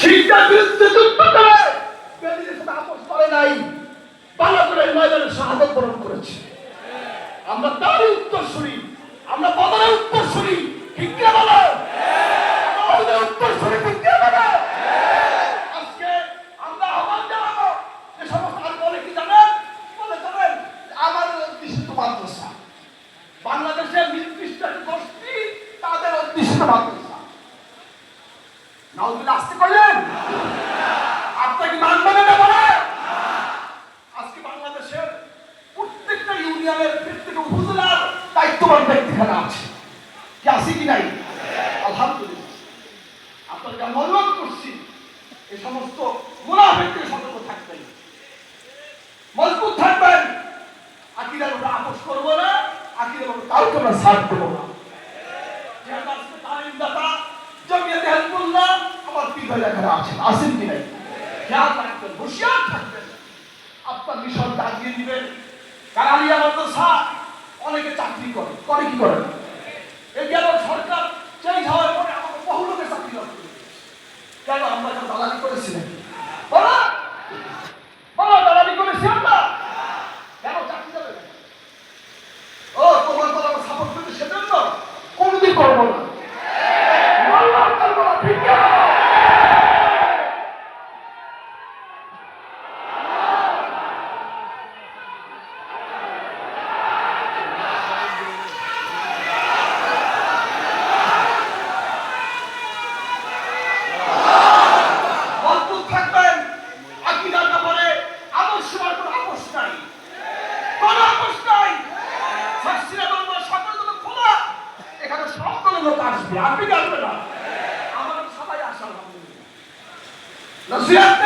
শিক্ষার বিরুদ্ধে যুদ্ধ করে। বেদিনের সাথে আপোষ করে নাই। করে ময়দানে শাহাদত বরণ করেছে। আমরা তারই উত্তর শুনি। আমরা বদলের উত্তর শুনি। ঠিক বলো? উত্তর শুনি, ঠিক বলো? আজকে আমরা আহ্বান জানাব যে বলে কি জানেন, বলে জানেন আমার অধ্যুষিত মাদ্রাসা। বাংলাদেশের নির্দিষ্ট গোষ্ঠী তাদের অধ্যুষিত মাদ্রাসা। নাউজুবিল্লাহ আসতে করলেন? আপনার কি মানবেন এটা বলে আজকে বাংলাদেশের প্রত্যেকটা ইউনিয়নের প্রত্যেকটা উপজেলার দায়িত্ববান ব্যক্তিখানা আছে। কি আছে কি নাই? আলহামদুলিল্লাহ। আপনাকে আমি অনুরোধ করছি এই সমস্ত মুনাফেক থেকে সতর্ক থাকবেন। মজবুত থাকবেন। আকিদার উপরে আপোষ করব না, আকিদার উপরে কাউকে আমরা সার্ভ করব না। পিতার এখানে আছেন আসেন কি নাই? খেয়াল রাখবেন, হুঁশিয়ার থাকবেন। আপনার মিশন দাগিয়ে দিবেন। কারালিয়া মাদ্রাসা অনেকে চাকরি করে। করে কি করে এই গেল সরকার চেঞ্জ হওয়ার পরে আমাকে বহু লোকের চাকরি কেন আমরা দালালি করেছি নাকি বলো বলো দালালি করেছি আমরা কেন চাকরি যাবে না? ও তোমার তো আমার সাপোর্ট করতে সেজন্য কোনদিন করব না আল্লাহ করব না ঠিক আছে মজবুত থাকবেন আকিদার ব্যাপারে আদর্শ আর কোনো আপোষ নাই কোনো আপোষ নাই শাস্ত্রীয় দল সকল দল খোলা এখানে সব দলের লোক আসবে আপনি আসবে না। আমার সবাই আসা নসিহাত